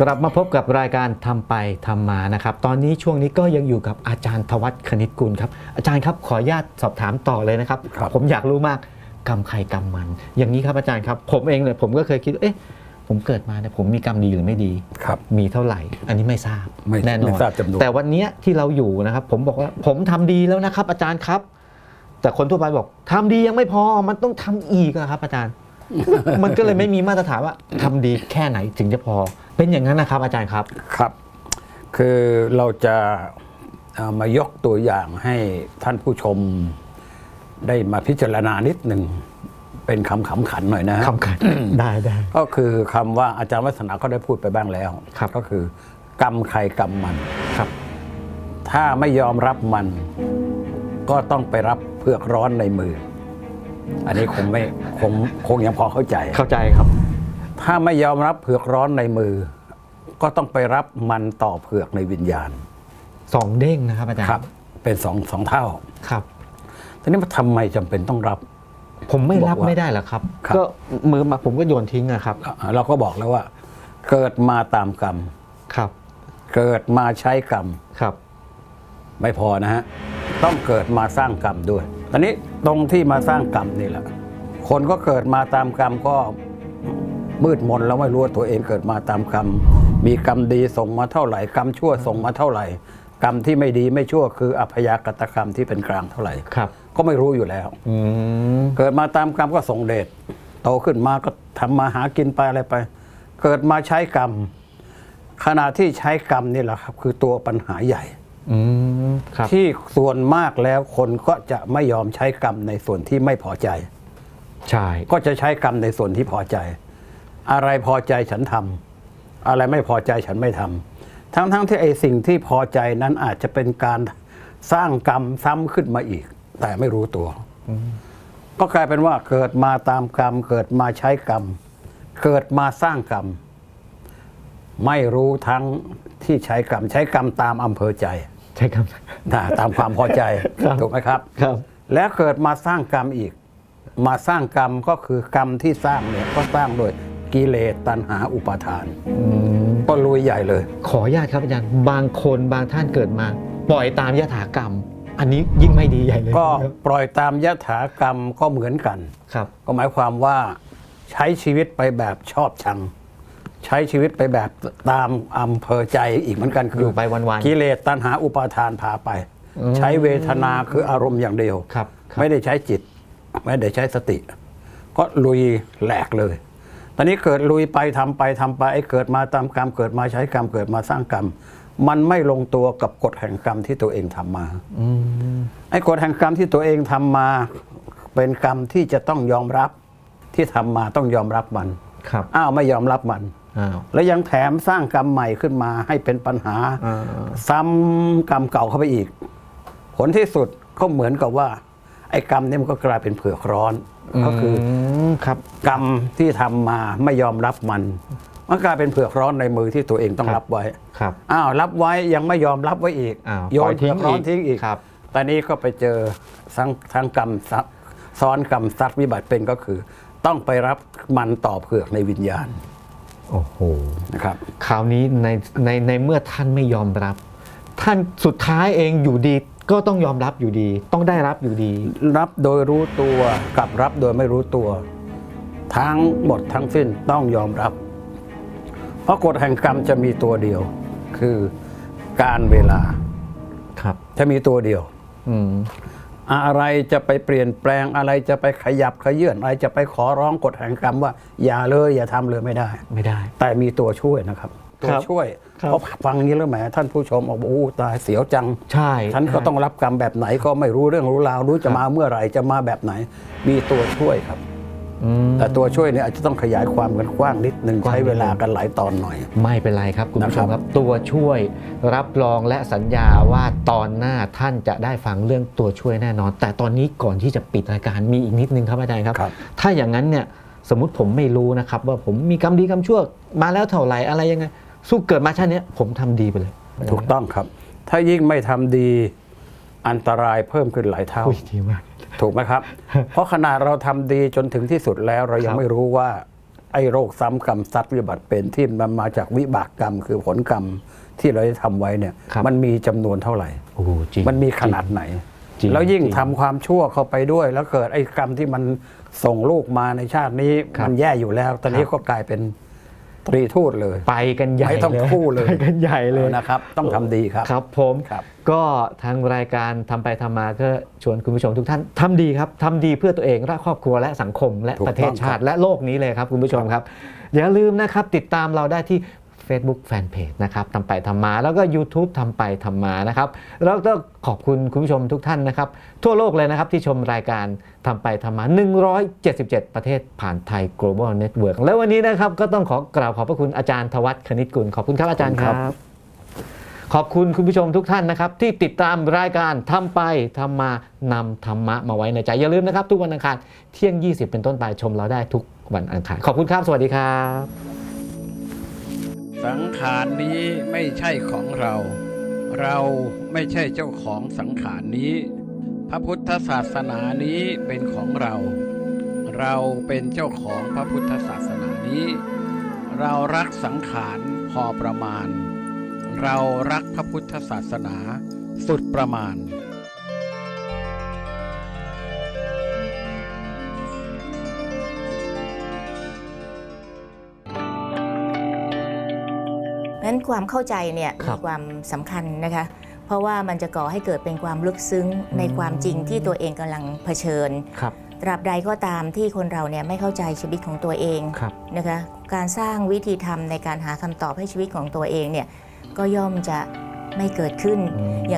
กลับมาพบกับรายการทำไปทำมานะครับ ตอนนี้ช่วงนี้ก็ยังอยู่กับอาจารย์ทวัฒคณิตกุลครับ อาจารย์ครับขออนุญาตสอบถามต่อเลยนะครับครับผมอยากรู้มากกรรมใครกรรมมัน อย่างนี้ครับอาจารย์ครับ ผมเองเลยผมก็เคยคิดว่าเอ๊ะผมเกิดมาเนี่ยผมมีกรรมดีหรือไม่ดีครับมีเท่าไหร่ อันนี้ไม่ทราบไม่แน่นอนไม่ทราบจำนวนแต่วันเนี้ยที่เราอยู่นะครับ ผมบอกว่าผมทำดีแล้วนะครับ อาจารย์ครับ แต่คนทั่วไปบอกทำดียังไม่พอมันต้องทำอีกนะครับ อาจารย์ มันก็เลยไม่มีมาตรฐานว่าทำดีแค่ไหนถึงจะพอ เป็นอย่างนั้นนะครับอาจารย์ครับ ครับ คือเราจะเอามายกตัวอย่างให้ท่านผู้ชมได้มาพิจารณานิดหนึ่งเป็นคำขำขันหน่อยนะฮะคำขันได้ได้ก็คือคำว่าอาจารย์วัฒนาก็ได้พูดไปบ้างแล้วครับก็คือกรรมใครกรรมมันครับ ถ้าไม่ยอมรับมัน ก็ต้องไปรับเพือกร้อนในมือ อันนี้คงไม่คงคงยังพอเข้าใจเข้าใจครับ ถ้าไม่ยอมรับเผือกร้อนในมือ ก็ต้องไปรับมันต่อเผือกในวิญญาณสองเด้งนะครับอาจารย์ครับ เป็นสองสองเท่าครับทีนี้ว่าทำไมจำเป็นต้องรับ ผมไม่รับบอกว่าไม่ได้หรอกครับ ครับ ก็มือมาผมก็โยนทิ้งอะครับอะเราก็บอกแล้วว่า เกิดมาตามกรรม ครับเกิดมาใช้กรรม ครับ ไม่พอนะฮะ ต้องเกิดมาสร้างกรรมด้วยตอนนี้ตรงที่มาสร้างกรรมนี่แหละ คนก็เกิดมาตามกรรมก็ มืดมนแล้วไม่รู้ว่าตัวเองเกิดมาตามกรรม มีกรรมดีส่งมาเท่าไหร่กรรมชั่วส่งมาเท่าไหร่ กรรมที่ไม่ดีไม่ชั่วคืออพยากตกรรมที่เป็นกลางเท่าไหร่ครับ ก็ไม่รู้อยู่แล้วอืมเกิดมาตามกรรมก็ส่งเดชโตขึ้นมาก็ทำมาหากินไปอะไรไป เกิดมาใช้กรรม ขณะที่ใช้กรรมนี่แหละครับ คือตัวปัญหาใหญ่อืมครับที่ส่วนมากแล้วคนก็จะไม่ยอมใช้กรรมในส่วนที่ไม่พอใจ ใช่ ก็จะใช้กรรมในส่วนที่พอใจ อะไรพอใจฉันทำอะไรไม่พอใจฉันไม่ทำทั้งๆทที่ไอ้สิ่งที่พอใจนั้นอาจจะเป็นการสร้างกรรมซ้ำขึ้นมาอีก แต่ไม่รู้ตัว ก็กลายเป็นว่าเกิดมาตามกรรม เกิดมาใช้กรรม เกิดมาสร้างกรรม ไม่รู้ทั้งที่ใช้กรรม ใช้กรรมตามอำเภอใจ ใช่ครับนะตามความพอใจครับถูกไหมครับ ครับ แล้วเกิดมาสร้างกรรมอีก มาสร้างกรรมก็คือกรรมที่สร้างเนี่ยก็สร้างโดย กิเลสตัณหาอุปาทานอืมก็ลุยใหญ่เลย ขออนุญาตครับอาจารย์ บางคนบางท่านเกิดมา ปล่อยตามยถากรรม อันนี้ยิ่งไม่ดีใหญ่เลยก็ครับปล่อยตามยถากรรมก็เหมือนกัน ครับ ก็หมายความว่าใช้ชีวิตไปแบบชอบชัง ใช้ชีวิตไปแบบตามอำเภอใจอีกเหมือนกันคือยู่ไปวันๆกิเลสตัณหาอุปาทานพาไป อืม ใช้เวทนาคืออารมณ์อย่างเดียว ครับครับไม่ได้ใช้จิต ไม่ได้ใช้สติ ก็ลุยแหลกเลย ตอนนี้เกิดลุยไปทำไปทำไปไอ้เกิดมาตามกรรมเกิดมาใช้กรรมเกิดมาสร้างกรรม มันไม่ลงตัวกับกฎแห่งกรรมที่ตัวเองทำมาอืมไอ้กฎแห่งกรรมที่ตัวเองทำมา เป็นกรรมที่จะต้องยอมรับที่ทำมาต้องยอมรับมันครับอ้าวไม่ยอมรับมันอ้าวแล้วยังแถมสร้างกรรมใหม่ขึ้นมาให้เป็นปัญหาอ่าซ้ำกรรมเก่าเข้าไปอีก ผลที่สุดก็เหมือนกับว่า ไอ้กรรมเนี่ยมันก็กลายเป็นเผือกร้อน ก็คืออมครับ กรรมที่ทำมาไม่ยอมรับมันมันกลายเป็นเผือกร้อนในมือที่ตัวเองต้องครับรับไว้ครับอ้าวรับไว้ยังไม่ยอมรับไว้อีกอ้าวโยปล่อนยทิ้เผืองกร้อนอีกทิ้งอีกครับตอนนี้ก็ไปเจอทั้งทั้งกรรมซับซ้อนกรรมซัดวิบัติเป็นก็คือ ต้องไปรับมันต่อเผือกในวิญญาณโอ้โหนะครับ คราวนี้ในในในเมื่อท่านไม่ยอมรับ ท่านสุดท้ายเองอยู่ดีก็ต้องยอมรับอยู่ดี ต้องได้รับอยู่ดี รับโดยรู้ตัวกับรับโดยไม่รู้ตัว ทั้งหมดทั้งสิ้นต้องยอมรับ เพราะกฎแห่งกรรมจะมีตัวเดียว คือการเวลาครับ จะมีตัวเดียวอืมอะไรจะไปเปลี่ยนแปลงอะไรจะไปขยับขยื่นอะไรจะไปขอร้องกฎแห่งกรรมว่า อย่าเลยอย่าทำเลยไม่ได้ ไม่ได้ แต่มีตัวช่วยนะครับ ตัวช่วยครับ เพราะฟังนี้แล้วแหมท่านผู้ชมบอกว่าโอ้ตายเสียวจัง ใช่ฉันก็ต้องรับกรรมแบบไหนก็ไม่รู้เรื่องรู้ราวรู้จะมาเมื่อไหร่จะมาแบบไหน มีตัวช่วยครับ อืม แต่ตัวช่วยเนี่ยอาจจะต้องขยายความกันกว้างนิดนึงกว้าง ใช้นิดนึงเวลากันหลายตอนหน่อย ไม่เป็นไรครับคุณผู้ชมนะครับ ครับ ตัวช่วยรับรองและสัญญาว่าตอนหน้าท่านจะได้ฟังเรื่องตัวช่วยแน่นอน แต่ตอนนี้ก่อนที่จะปิดรายการมีอีกนิดนึงครับอาจารย์ครับ ครับ ถ้าอย่างนั้นเนี่ยสมมุติผมไม่รู้นะครับ ว่าผมมีกรรมดีกรรมชั่วมาแล้วเท่าไหร่อะไรยังไง สู้เกิดมาชาติเนี้ยผมทำดีไปเลย ถูกต้องครับ ถ้ายิ่งไม่ทำดีอันตรายเพิ่มขึ้นหลายเท่าอุ้ยดีมากถูกไหมครับ เพราะขนาดเราทำดีจนถึงที่สุดแล้วเรายัคงรับไม่รู้ว่าไอ้โรคซ้ำกรรมซัดวิบัติเป็นที่มันมาจากวิบากกรรม คือผลกรรมที่เราได้ทำไว้เนี่ยครับมันมีจำนวนเท่าไหร่โอ้โหจริงมันมีขนาดไหนจริงแล้วยิ่งจริงทำความชั่วเข้าไปด้วย แล้วเกิดไอ้กรรมที่มันส่งลูกมาในชาตินี้ครับมันแย่อยู่แล้ว ตอนนี้ครับก็กลายเป็น ตรีทูตเลย ไปกันใหญ่ไม่ต้องเลยคู่เลย ไปกันใหญ่เลยนะครับ ต้องทำดีครับ ครับผมครับ ก็ทางรายการทำไปทำมาก็ชวนคุณผู้ชมทุกท่านทำดีครับทำดีเพื่อตัวเองและครอบครัวและสังคมและถูกประเทศต้องชาติและโลกนี้เลยครับคุณผู้ชมครับ อย่าลืมนะครับติดตามเราได้ที่ Facebook Fanpage นะครับทำไปทำมาแล้วก็ YouTube ทำไปทำมานะครับแล้วก็ขอบคุณคุณผู้ชมทุกท่านนะครับ ทั่วโลกเลยนะครับที่ชมรายการทำไปทำมา 177 ประเทศผ่านไทย Global Network แล้ววันนี้นะครับก็ต้องขอกราบขอบพระคุณอาจารย์ทวัฒน์คณิตกุลขอบคุณครับอาจารย์ครับ ขอบคุณคุณผู้ชมทุกท่านนะครับ ที่ติดตามรายการทำไปทำมานำธรรมะมาไว้ในใจอย่าลืมนะครับ ทุกวันอังคารเที่ยง 20 เป็นต้นไปชมเราได้ทุกวันอังคารขอบคุณครับ สวัสดีครับ สังขารนี้ไม่ใช่ของเรา เราไม่ใช่เจ้าของสังขารนี้ พระพุทธศาสนานี้เป็นของเรา เราเป็นเจ้าของพระพุทธศาสนานี้ เรารักสังขารพอประมาณ เรารักพระพุทธศาสนาสุดประมาณ นั้นความเข้าใจเนี่ยครัมีบความสำคัญนะคะ เพราะว่ามันจะก่อให้เกิดเป็นความลึกซึ้งในความจริงที่ตัวเองกำลังเผชิญครับตราบใดก็ตามที่คนเราเนี่ยไม่เข้าใจชีวิตของตัวเองครับนะคะการสร้างวิธีทำในการหาคำตอบให้ชีวิตของตัวเองเนี่ยก็ย่อมจะไม่เกิดขึ้นอืมอย่าง